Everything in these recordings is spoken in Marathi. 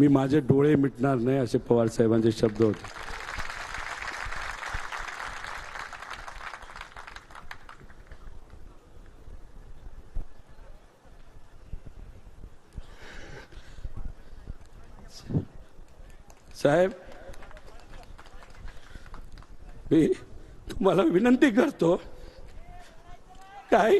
मी माझे डोळे मिटणार नाही असे पवार साहेबांचे शब्द होते. साहेब मी तुम्हाला विनंती करतो काय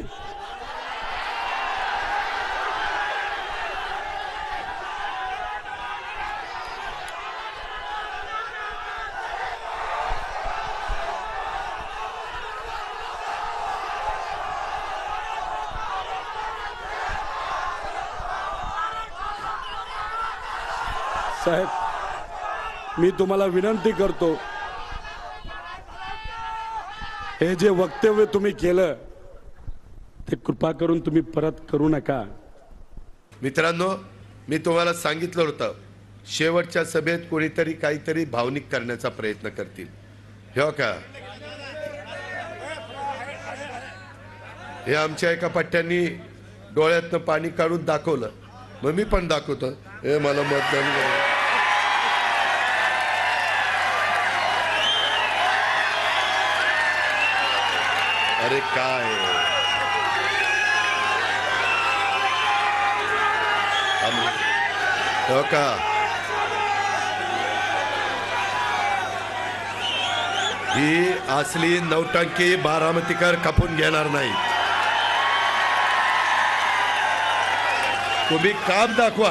साहेब मी तुम्हाला विनंती करतो हे जे वक्तव्य तुम्ही केलं ते कृपा करून तुम्ही परत करू नका. मित्रांनो मी तुम्हाला सांगितलं होतं शेवटच्या सभेत कोणीतरी काहीतरी भावनिक करण्याचा प्रयत्न करतील. हो का? हे आमच्या एका पट्ट्यांनी डोळ्यातनं पाणी काढून दाखवलं. मग मी पण दाखवतो. हे मला मतदान अरे काय? हो का? ही असली नौटंकी बारामतीकर कापून घेणार नाही. तुम्ही काम दाखवा.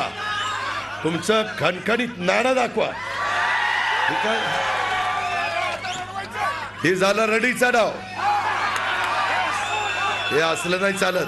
तुमचं खणखणीत नाणं दाखवा. हे झालं रडीचा डाव हे असलं नाही चालत.